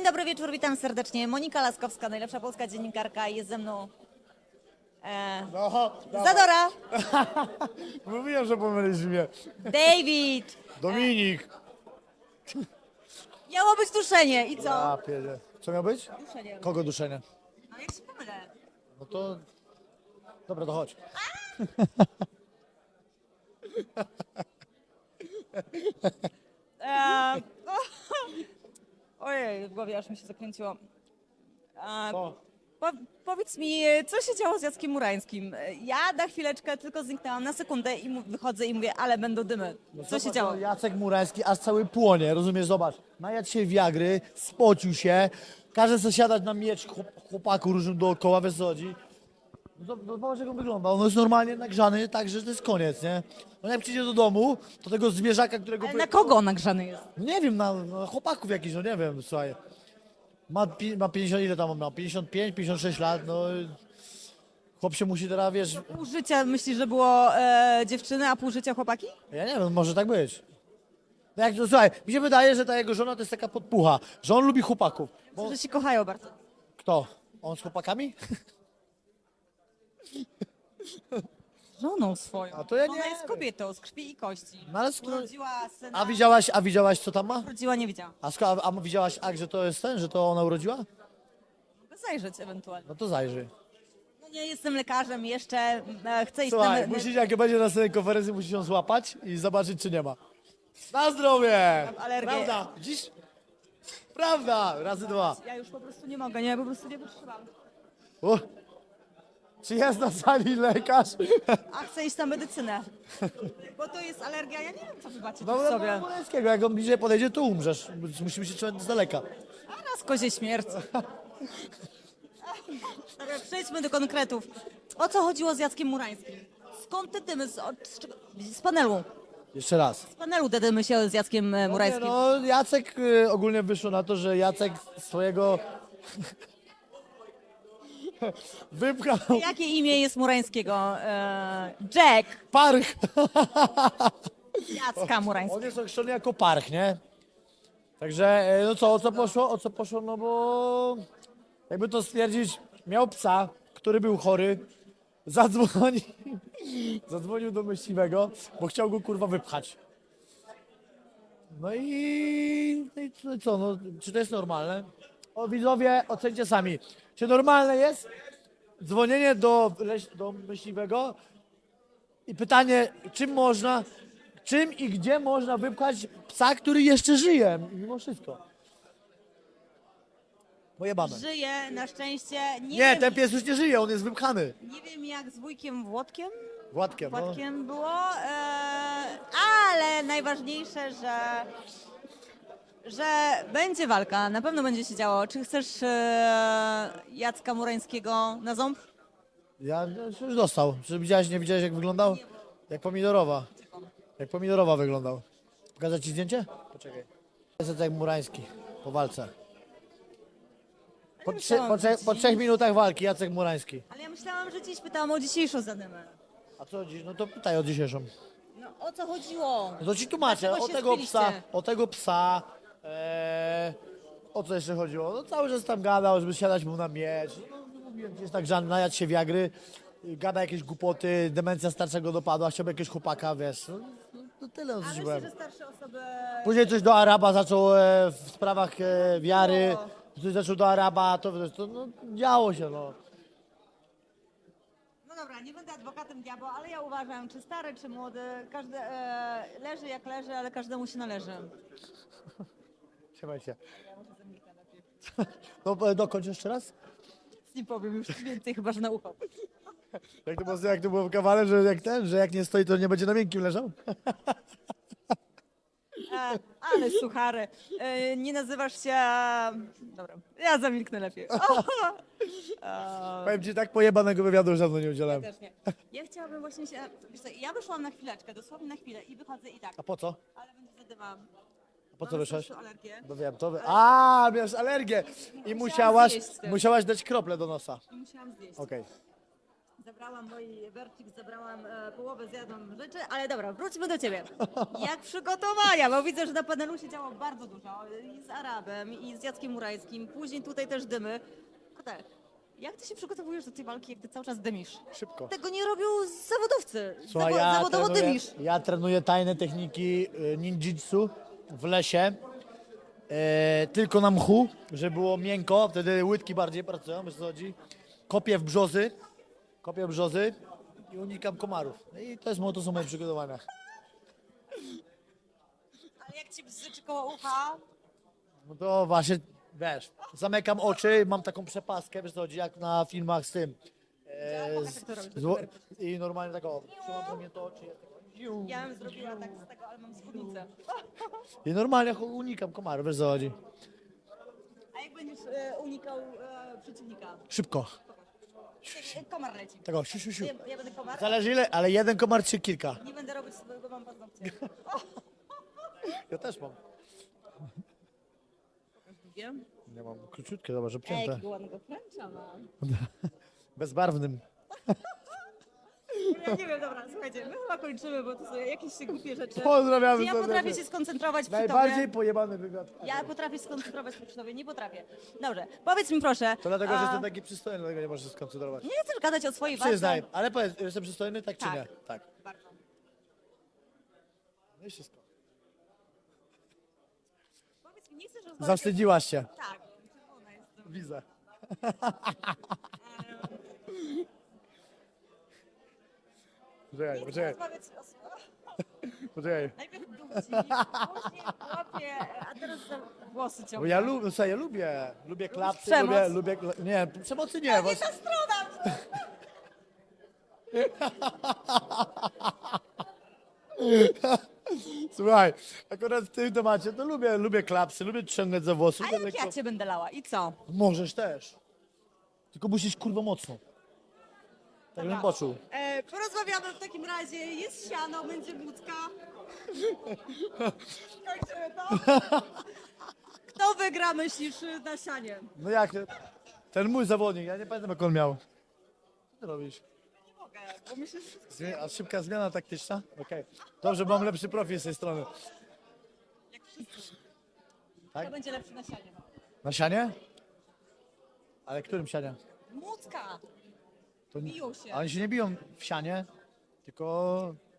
Dzień dobry wieczór, witam serdecznie. Monika Laskowska, najlepsza polska dziennikarka, jest ze mną e, No, Zadora, Mówiłem, że pomylisz mnie. David. Dominik. Miało być duszenie i co? A, pierdzie. Co miał być? Duszenie. Kogo duszenie? No jak się pomylę? No to... Dobra, to chodź. E, ojej, w głowie aż mi się zakręciło. E, Co? po, powiedz mi, co się działo z Jackiem Murańskim? Ja na chwileczkę tylko zniknęłam na sekundę i mu- wychodzę i mówię, ale będą dymy. Co się Zobacz, działo? no, Jacek Murański aż cały płonie, rozumiesz? Zobacz, najadł się wiagry, spocił się, każe sobie siadać na miecz chłop- chłopaku różnym dookoła, wiesz co chodzi? No to- no zobacz jak on wygląda, on jest normalnie nagrzany, tak, że to jest koniec, nie? On jak przyjdzie do domu, to tego zwierzaka, którego... Ale na kogo on nagrzany jest? Nie wiem, na, na chłopaków jakichś, no nie wiem, słuchaj. Ma, pi- ma 50, ile tam on miał? 55, 56 lat, no. i Chłop się musi teraz, wiesz, Pół życia myślisz, że było e, dziewczyny, a pół życia chłopaki? ja nie wiem, może tak być. No jak, no, słuchaj, mi się wydaje, że ta jego żona to jest taka podpucha, że on lubi chłopaków. Bo, Że się kochają bardzo. kto? On z chłopakami? Żoną swoją. A to ja Ona nie jest wiem. kobietą z krwi i kości. No ale sk- Urodziła syna. a widziałaś, a widziałaś co tam ma? Urodziła, nie widziałam. A, sko- a, a widziałaś akt, że to jest ten, że to ona urodziła? Mogę zajrzeć ewentualnie. No to zajrzyj. No nie jestem lekarzem jeszcze, e, chcę iść Słuchaj, na... musisz, jak będzie na następnej konferencji, musisz ją złapać i zobaczyć, czy nie ma. Na zdrowie! Mam alergię. Prawda, widzisz? Prawda, razy dwa. Ja już po prostu nie mogę, nie, po prostu nie wytrzymam. Czy jest na sali lekarz? A chcę iść na medycynę. Bo to jest alergia, ja nie wiem, co wy macie No, w no, sobie. Murańskiego, jak on bliżej podejdzie, to umrzesz. Musimy się trzymać z daleka. A raz kozie śmierć. Dobra, przejdźmy do konkretów. O co chodziło z Jackiem Murańskim? Skąd te dymy? Z, od, z, czego- z panelu. Jeszcze raz. Z panelu te dymy się z Jackiem e, Murańskim. No, Jacek y, ogólnie wyszło na to, że Jacek swojego wypchał Jakie imię jest Murańskiego? E, Jack parch. Jacka Murańskiego. On jest określony jako parch, nie? Także, e, no co, o co poszło? O co poszło? No bo jakby to stwierdzić, miał psa, który był chory, zadzwonił, zadzwonił do myśliwego, bo chciał go kurwa wypchać. No i, no i co- co, no, czy to jest normalne? O, widzowie, ocencie sami. Czy normalne jest dzwonienie do, leś- do myśliwego i pytanie, czym można, czym i gdzie można wypchać psa, który jeszcze żyje, mimo wszystko. Pojebane. Żyje na szczęście. Nie, Nie, wiem, ten pies już nie żyje, on jest wypchany. nie wiem jak z wujkiem Włodkiem. Władkiem, no. Było, e, ale najważniejsze, że, że będzie walka, na pewno będzie się działo. Czy chcesz e, Jacka Murańskiego na ząb? Ja już dostał. Czy widziałeś, nie widziałeś jak wyglądał? Jak pomidorowa. Jak pomidorowa wyglądał. Pokazać ci zdjęcie? Poczekaj. Jest jak Murański po walce. Po, trzy, po, trzech, po trzech minutach walki Jacek Murański. Ale ja myślałam, że dziś pytałam o dzisiejszą zadymę. A co dziś? No to pytaj o dzisiejszą. No o co chodziło? No to ci tłumaczę, Dlaczego o się tego zbiliście? psa, o tego psa, e, o co jeszcze chodziło? No cały czas tam gadał, żeby siadać mu na miecz. No, mówiłem, jest tak, że najadł się wiagry, gada jakieś głupoty, demencja starszego dopadła, chciałby jakiegoś chłopaka, wiesz. No, no, no tyle, o co A ci myślę, powiem. że starsze osoby... Później coś do Araba zaczął e, w sprawach e, wiary, coś zaczął do Araba, to, to no, działo się, no. No dobra, nie będę adwokatem diabła, ale ja uważam, czy stary, czy młody, każdy e, leży jak leży, ale każdemu się należy. Trzymaj się. No, e, dokończ jeszcze raz. Nie powiem już więcej, chyba że na ucho. Jak to było, jak to było w kawale, że jak ten, że jak nie stoi, to nie będzie na miękkim leżał? E, ale suchary. E, nie nazywasz się... Dobra, ja zamilknę lepiej. O, e, Powiem ci tak, pojebanego wywiadu już dawno nie udzielałem. też nie. Ja chciałabym właśnie się... Wiesz co, ja wyszłam na chwileczkę, dosłownie na chwilę i wychodzę i tak. A po co? Ale będzie zadymała. Po co wyszłaś? alergię No wiem, to wy... A, miałeś alergię i musiałaś, zjeść musiałaś dać krople do nosa. i musiałam zjeść. Okej. Zabrałam moi Bercik, zabrałam e, połowę, zjadłam rzeczy, ale dobra, wróćmy do ciebie. Jak przygotowania, bo widzę, że na panelu się działo bardzo dużo. I z Arabem, i z Jackiem Murańskim, później tutaj też dymy. A tak, jak ty się przygotowujesz do tej walki, jak ty cały czas dymisz? Szybko. Tego nie robią zawodowcy. Słuchaj, Zawo- ja zawodowo trenuję, dymisz. ja trenuję tajne techniki y, ninjitsu w lesie. E, tylko na mchu, żeby było miękko, wtedy łydki bardziej pracują, wiesz co chodzi. Kopię w brzozy, kopię w brzozy i unikam komarów. No I to, jest, mo- to są moje przygotowania. Ale jak ci bzyczy koło ucha, No to właśnie, wiesz, zamykam oczy, mam taką przepaskę, wiesz co chodzi, jak na filmach z tym. E, z, z, I normalnie tak o, trzymam mnie to oczy. tak. Ja bym zrobiła tak z tego, ale mam spódnicę. I normalnie unikam komarów, wiesz co chodzi. A jak będziesz e, unikał e, przeciwnika? Szybko. Jak Komar leci. Tego, siu, siu, siu. Ja, ja będę komar, Zależy ile, ale jeden komar czy kilka. nie będę robić swojego, mam paznokcie. Ja też mam. Długie. Nie mam króciutkie, zobacz, Ej, obcięte. jakiego ładnego Frencha. Bezbarwnym. Ja nie wiem, dobra, słuchajcie, my chyba kończymy, bo to są jakieś się głupie rzeczy. Pozdrawiamy Ja serdecznie. potrafię się skoncentrować przy Najbardziej tobie. pojebany wywiad. Ja potrafię się skoncentrować przy tobie, nie potrafię. Dobrze, powiedz mi proszę. To dlatego, że a, jestem taki przystojny, dlatego nie możesz się skoncentrować. Nie chcesz gadać o swojej walce? Przyznaj, ale powiedz, jestem przystojny, tak czy Tak. nie? Tak. Bardzo. No i wszystko. Powiedz mi, nie chcesz rozmawiać... Zawstydziłaś się. Tak, czerwona jestem. Widzę. Poczekaj, poczekaj, rozmawiać o... poczekaj. Najpierw dupci, później łapie, a teraz za włosy Bo ciągnie. ja lubię, słuchaj, ja lubię, lubię klapsy, przemoc? lubię, lubię, kla- nie, przemocy nie, Nie ta strona! słuchaj, akurat w tym temacie to lubię, lubię klapsy, lubię ciągnąć za włosy, lubię jak lekko, ja cię będę lała? I co? możesz też, tylko musisz kurwa mocno, tak bym poczuł. E, porozmawiamy w takim razie. Jest siano, będzie budka. Kończymy to. Kto wygra, myślisz, na sianie? No jak, ten mój zawodnik, ja nie pamiętam jak on miał. Co ty robisz? Nie mogę, bo myślę, że Zmie- A szybka zmiana taktyczna? Okej. Dobrze, bo mam lepszy profil z tej strony. jak wszyscy. Tak? Kto będzie lepszy na sianie? Na sianie? Ale którym sianie? Mucka. To nie- Biją się. A Oni się nie biją w sianie, tylko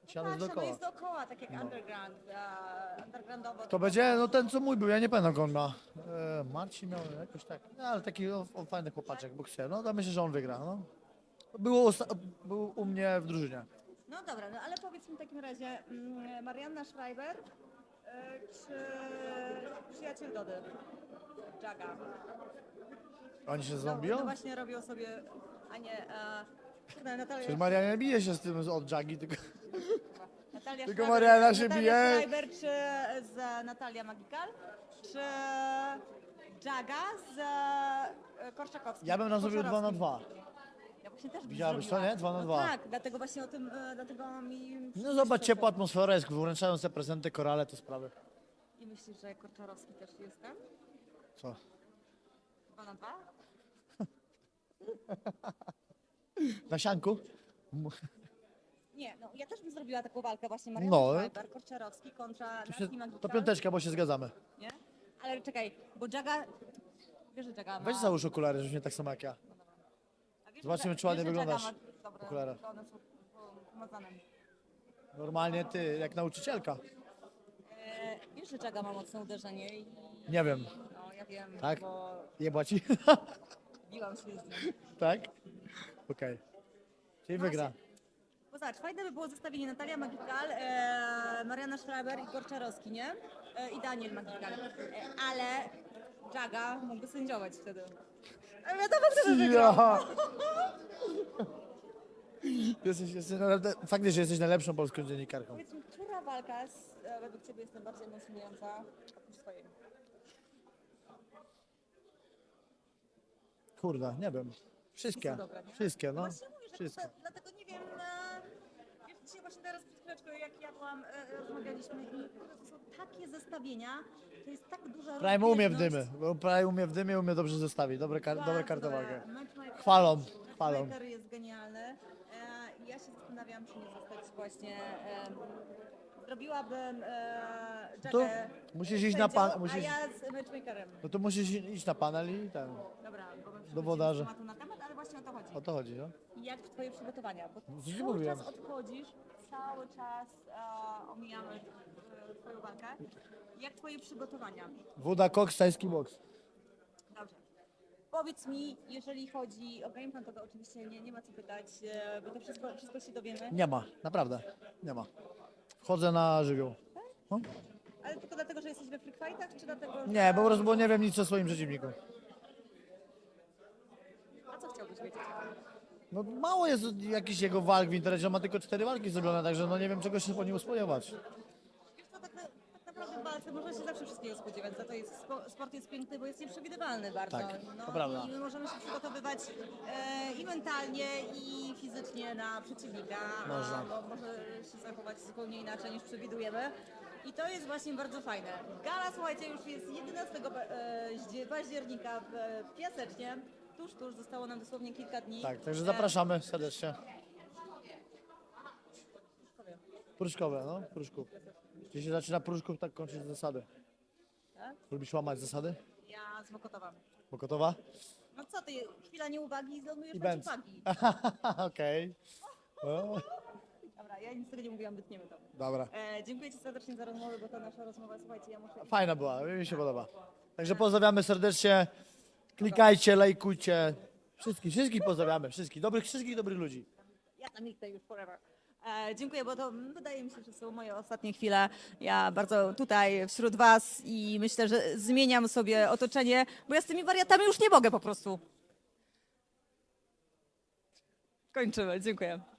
siano Tak, jest siano dookoła. jest dookoła, tak jak underground, e, undergroundowo. To będzie, no ten co mój był, ja nie pamiętam jak on ma. E, Marcin miał jakoś tak, no, ale taki o, o, fajny chłopaczek, bokser. No to myślę, że on wygra. No. Było, osta- był u mnie w drużynie. No dobra, no ale powiedz mi w takim razie, mm, Marianna Schreiber e, czy przyjaciel Dody? Jaga. Oni się No, zombią? no właśnie robią sobie, a nie, e, Natalia, Przecież Maria nie bije się z tym od Jagi, tylko... Natalia tylko Schreiber- Marianna się Natalia bije. Schreiber czy z Natalia Magikal, czy Jaga z e, Korczakowskim? Ja bym zrobił 2 na 2. Ja właśnie też bym Widziałabyś zrobiła. to, nie? Dwa na no dwa. Tak, dlatego właśnie o tym, e, dlatego mi... No zobacz, ciepła atmosfera jest, wręczają sobie prezenty, korale, to sprawy. I myślisz, że Korczarowski też jest tam? Co? Dwa na dwa? Na sianku? Nie, no ja też bym zrobiła taką walkę właśnie Mariana No. Schreiber, Korczarowski kontra To, się, to piąteczka, bo się zgadzamy. Nie? Ale czekaj, bo Jaga... Wiesz, że Jaga ma... Weź załóż okulary, żebyś nie tak samo jak ja. A wiesz, zobaczymy, że- czy ładnie wiesz, że Jaga wyglądasz ma w okularach. One są. Normalnie ty, jak nauczycielka. E, wiesz, że Jaga ma mocne uderzenie i... Nie wiem, No, ja wiem, Tak? bo jebła ci? nim. tak? Okej. Czyli No wygra. Bo zobacz, fajne by było zestawienie Natalia Magikal, e, Mariana Schreiber i Korczarowski, nie? E, I Daniel Magikal. E, ale Jaga mógłby sędziować wtedy. E, wiadomo, kto by wygrał. Ja. Jesteś, jesteś naprawdę, faktycznie jesteś najlepszą polską dziennikarką. Powiedz mi, która walka z, e, według Ciebie jest najbardziej emocjonująca oprócz swojej? Kurde, nie wiem. Wszystkie. Są dobre, nie? Wszystkie, no. Właśnie mówię, że Wszystkie. to, dlatego nie wiem, e, wiesz, dzisiaj właśnie teraz przed chwileczką, jak jadłam, e, rozmawialiśmy i kurde, to są takie zestawienia, to jest tak duża Prime umie w dymy. Bo Prime umie w dymy, umie dobrze zestawić. Dobre, kar dobre kartowalkę. Chwalą, chwalą. Jest genialny. ja się zastanawiam, czy nie zostać właśnie. em, zrobiłabym e, To Jackę musisz iść na pan- musisz- A ja z matchmakerem. No to musisz iść na panel i ten. Dobra, bo my przechodzimy wodarza. z tematu na temat, ale właśnie o to chodzi. O to chodzi, no? Jak twoje przygotowania? Bo ci cały mówiłem? czas odchodzisz, cały czas e, omijamy e, twoją walkę. Jak twoje przygotowania? Woda, koks, tajski boks. Dobrze. Powiedz mi, jeżeli chodzi o game plan, to, to oczywiście nie, nie ma co pytać, e, bo to wszystko, wszystko się dowiemy. Nie ma, naprawdę. Nie ma. Wchodzę na żywioł. No? Ale tylko dlatego, że jesteś we free fightach, czy dlatego, że... Nie, po prostu bo nie wiem nic o swoim przeciwniku. A co chciałbyś wiedzieć? No mało jest jakichś jego walk w internecie, on ma tylko cztery walki zrobione, także no nie wiem czego się po nim spodziewać. Wiesz co, tak, na, tak walce można się zawsze wszystkiego spodziewać, za to jest, spo, sport jest piękny, bo jest nieprzewidywalny bardzo. Tak, no, to prawda. I my możemy się przygotowywać e, i mentalnie, i fizycznie na przeciwnika, Można. a bo może się zachować zupełnie inaczej niż przewidujemy. I to jest właśnie bardzo fajne. Gala, słuchajcie, już jest 11 pa- e, ździe- października w, Piasecznie. Tuż, tuż, zostało nam dosłownie kilka dni. Tak, także zapraszamy serdecznie. powiem, Pruszkowe, no, Pruszków. Gdzie się zaczyna Pruszków, tak kończy się zasady. tak? Lubisz łamać zasady? Ja z Mokotowa. Bokotowa? No co ty, chwila nieuwagi i zlądujesz I na Benz. uwagi. Okej. Dobra, ja nic tego nie mówiłam, wytniemy to. Dobra. E, dziękuję Ci serdecznie za rozmowę, bo to nasza rozmowa, słuchajcie, ja muszę... Fajna była, mi się podoba. Także pozdrawiamy serdecznie. Klikajcie, lajkujcie. Wszystkich, wszystkich pozdrawiamy, wszystkich, dobrych, wszystkich dobrych ludzi. Ja tam już forever. E, dziękuję, bo to wydaje mi się, że są moje ostatnie chwile. Ja bardzo tutaj wśród Was i myślę, że zmieniam sobie otoczenie, bo ja z tymi wariatami już nie mogę po prostu. Kończymy, dziękuję.